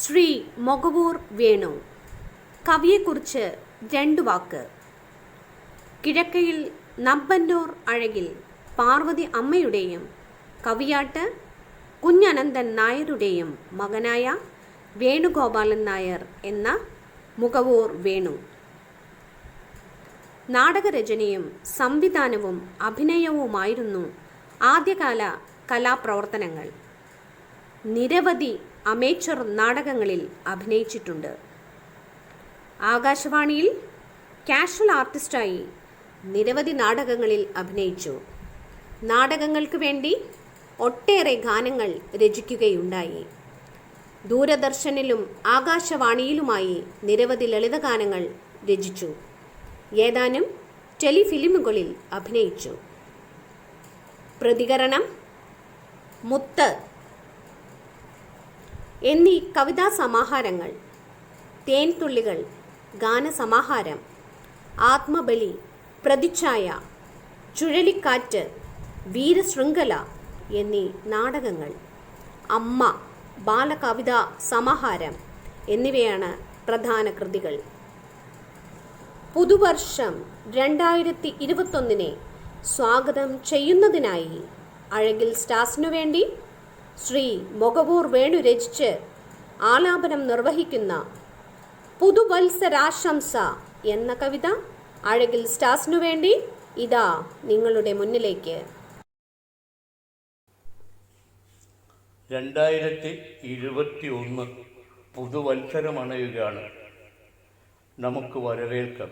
ശ്രീ മൊകവൂർ വേണു. കവിയെക്കുറിച്ച് രണ്ടു വാക്ക്. കിഴക്കയിൽ നമ്പന്നൂർ അഴകിൽ പാർവതി അമ്മയുടെയും കവിയാട്ട് കുഞ്ഞനന്ദൻ നായരുടെയും മകനായ വേണുഗോപാലൻ നായർ എന്ന മുഖവൂർ വേണു. നാടകരചനയും സംവിധാനവും അഭിനയവുമായിരുന്നു ആദ്യകാല കലാപ്രവർത്തനങ്ങൾ. നിരവധി അമേച്ചർ നാടകങ്ങളിൽ അഭിനയിച്ചിട്ടുണ്ട്. ആകാശവാണിയിൽ കാഷ്വൽ ആർട്ടിസ്റ്റായി നിരവധി നാടകങ്ങളിൽ അഭിനയിച്ചു. നാടകങ്ങൾക്ക് വേണ്ടി ഒട്ടേറെ ഗാനങ്ങൾ രചിക്കുകയുണ്ടായി. ദൂരദർശനിലും ആകാശവാണിയിലുമായി നിരവധി ലളിതഗാനങ്ങൾ രചിച്ചു. ഏതാനും ടെലിഫിലിമുകളിൽ അഭിനയിച്ചു. പ്രതികരണം മുത്ത് എന്നീ കവിതാ സമാഹാരങ്ങൾ തേൻതുള്ളികൾ ഗാനസമാഹാരം ആത്മബലി പ്രതിച്ഛായ ചുഴലിക്കാറ്റ് വീരശൃംഖല എന്നീ നാടകങ്ങൾ അമ്മ ബാലകവിതാ സമാഹാരം എന്നിവയാണ് പ്രധാന കൃതികൾ. പുതുവർഷം രണ്ടായിരത്തി ഇരുപത്തൊന്നിനെ സ്വാഗതം ചെയ്യുന്നതിനായി അഴകിൽ സ്റ്റാർസിനു വേണ്ടി ശ്രീ മൊകവൂർ വേണു രചിച്ച് ആലാപനം നിർവഹിക്കുന്ന പുതുവത്സരാശംസ എന്ന കവിത അഴകിൽ സ്റ്റാസിനു വേണ്ടി ഇതാ നിങ്ങളുടെ മുന്നിലേക്ക്. രണ്ടായിരത്തി ഇരുപത്തി ഒന്ന് പുതുവത്സരമണയുകയാണ് നമുക്ക് വരവേൽക്കാം.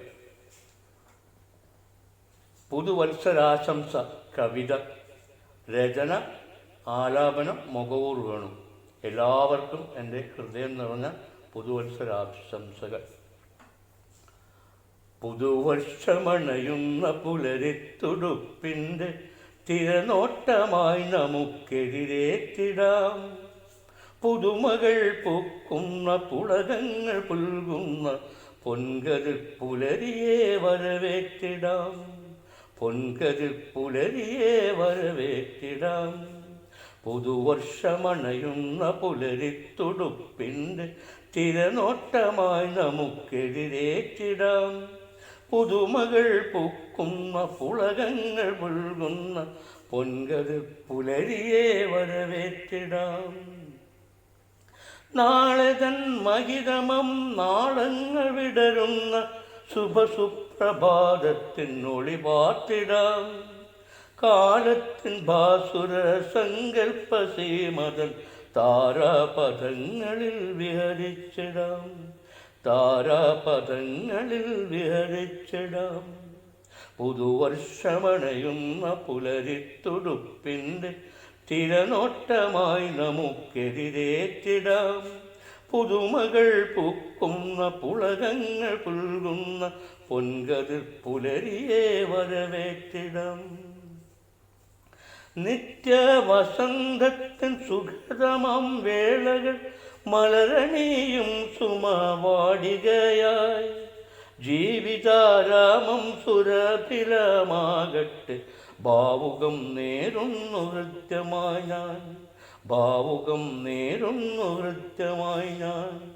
പുതുവത്സരാശംസ കവിത രചന ആലാപനം മുഖവൂർ വേണം. എല്ലാവർക്കും എന്റെ ഹൃദയം നിറഞ്ഞ പുതുവത്സരാശംസകൾ. പുതുവർഷമണയുന്ന പുലരിത്തുടുപ്പിന്റെ തിരനോട്ടമായി നമുക്കെതിരേറ്റിടാം. പുതുമകൾ പൂക്കുന്ന പുളകങ്ങൾ പുൽകുന്ന പൊൻകതിർ പുലരിയെ വരവേറ്റിടാം. പൊൻകതിർ പുലരിയെ വരവേറ്റിടാം. പുതുവർഷമണയുന്ന പുലരിത്തുടുപ്പിന്റെ തിരനോട്ടമായി നമുക്കെതിരേറ്റിടാം. പുതുമകൾ പൂക്കുന്ന പുളകങ്ങൾ മുഴുകുന്ന പൊൻകത് പുലരിയെ വരവേറ്റിടാം. നാളെ തൻ മഹിതമം നാളങ്ങൾ വിടരുന്ന ശുഭസുപ്രഭാതത്തിനൊളി പാത്തിടാം കാലത്തിൻ ഭാസുര സങ്കൽപ്പ സീമതൻ താരാപഥങ്ങളിൽ വിഹരിച്ചിടാം. താരാപഥങ്ങളിൽ വിഹരിച്ചിടാം. പുതുവർഷമണയുന്ന പുലരിത്തുടുപ്പിന്റെ തിരനോട്ടമായി നമുക്കെതിരേറ്റിടാം. പുതുമകൾ പൂക്കുന്ന പുളകങ്ങൾ പുൽകുന്ന പൊൻകതിർ പുലരിയെ വരവേറ്റിടാം. നിത്യവസന്തത്തിൻ സുഖതമം വേളകൾ മലരണിയും സുമവാടികയായി. ജീവിതാരാമം സുരഭിലമാകട്ടെ ഭാവുകം നേരുന്നു ഹൃദ്യമായി ഞാൻ. ഭാവുകം നേരുന്നു ഹൃദ്യമായി ഞാൻ.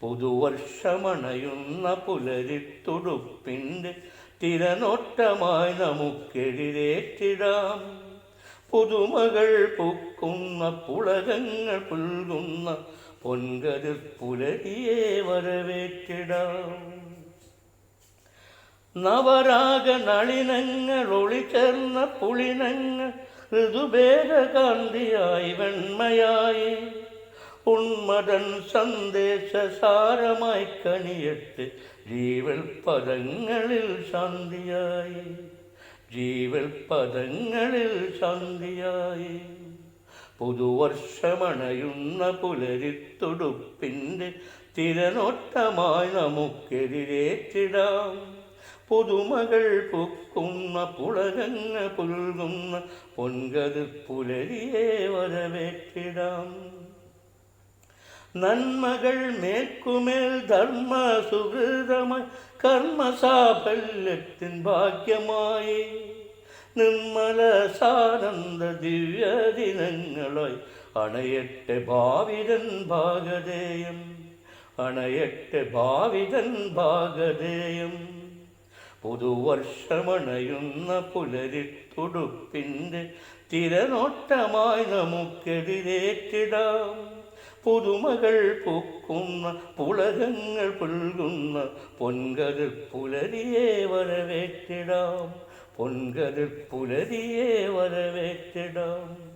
പുതുവർഷമണയുന്ന പുലരിത്തുടുപ്പിന്റെ തിരനോട്ടമായി നമുക്കെതിരേറ്റിടാം പുതുമകൾ പൊക്കുന്ന പുളകങ്ങൾ പുൽകുന്ന പൊൻകതിർ പുലരിയെ വരവേറ്റിടാം. നവരാഗ നളിനങ്ങൾ ഒളിച്ചേർന്ന പുളിനങ്ങൾ ഋതുഭേദകാന്തിയായി വെണ്മയായി ഉന്മതൻ സന്ദേശസാരമായി കണിയട്ട് ജീവൽ പദങ്ങളിൽ ശാന്തിയായി. ജീവൽ പദങ്ങളിൽ ശാന്തിയായി. പുതുവർഷമണയുന്ന പുലരിത്തുടുപ്പിന്റെ തിരനോട്ടമായി നമുക്കെതിരേറ്റിടാം. പുതുമകൾ പൊക്കുന്ന പുളകങ്ങ പുൽകുന്ന പൊൻകത് പുലരിയെ വരവേറ്റിടാം. നന്മകൾ മേൽക്കുമേൽ ധർമ്മ സുഹൃതമായി കർമ്മസാഫല്യത്തിൻ ഭാഗ്യമായി നിർമ്മല സാനന്ദ ദിവ്യദിനങ്ങളായി അണയട്ടെ ഭാവിതൻ ഭാഗതേയം അണയട്ടെ ഭാവിതൻ ഭാഗതേയം പുതുവർഷമണയുന്ന പുലരിത്തുടുപ്പിന്റെ തിരനോട്ടമായി നമുക്കെതിരേറ്റിടാം. പുതുമകൾ പൂക്കുന്ന പുളകങ്ങൾ പുൽകുന്ന പൊൻകതിർ പുലരിയെ വരവേറ്റിടാം പൊൻകതിർ പുലരിയെ വരവേറ്റിടാം